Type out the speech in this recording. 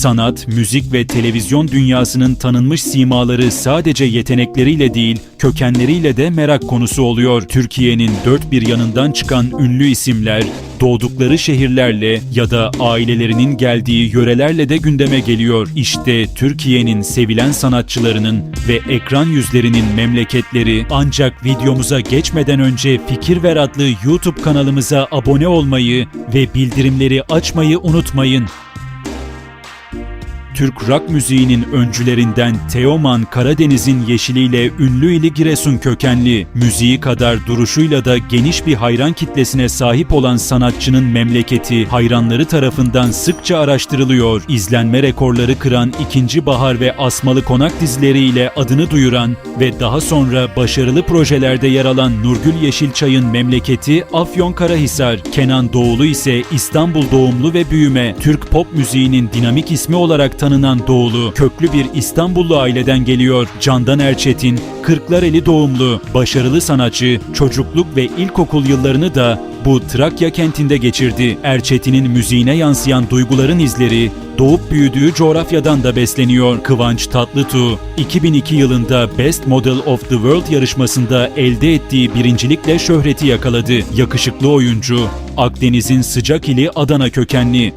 Sanat, müzik ve televizyon dünyasının tanınmış simaları sadece yetenekleriyle değil, kökenleriyle de merak konusu oluyor. Türkiye'nin dört bir yanından çıkan ünlü isimler, doğdukları şehirlerle ya da ailelerinin geldiği yörelerle de gündeme geliyor. İşte Türkiye'nin sevilen sanatçılarının ve ekran yüzlerinin memleketleri ancak videomuza geçmeden önce Fikir Ver adlı YouTube kanalımıza abone olmayı ve bildirimleri açmayı unutmayın. Türk rock müziğinin öncülerinden Teoman Karadeniz'in yeşiliyle ünlü ili Giresun kökenli, müziği kadar duruşuyla da geniş bir hayran kitlesine sahip olan sanatçının memleketi hayranları tarafından sıkça araştırılıyor. İzlenme rekorları kıran İkinci Bahar ve Asmalı Konak dizileriyle adını duyuran ve daha sonra başarılı projelerde yer alan Nurgül Yeşilçay'ın memleketi Afyonkarahisar. Kenan Doğulu ise İstanbul doğumlu ve büyüme. Türk pop müziğinin dinamik ismi olarak tanınan Doğulu, köklü bir İstanbullu aileden geliyor. Candan Erçetin, Kırklareli doğumlu, başarılı sanatçı, çocukluk ve ilkokul yıllarını da bu Trakya kentinde geçirdi. Erçetin'in müziğine yansıyan duyguların izleri doğup büyüdüğü coğrafyadan da besleniyor. Kıvanç Tatlıtuğ, 2002 yılında Best Model of the World yarışmasında elde ettiği birincilikle şöhreti yakaladı. Yakışıklı oyuncu, Akdeniz'in sıcak ili Adana kökenli.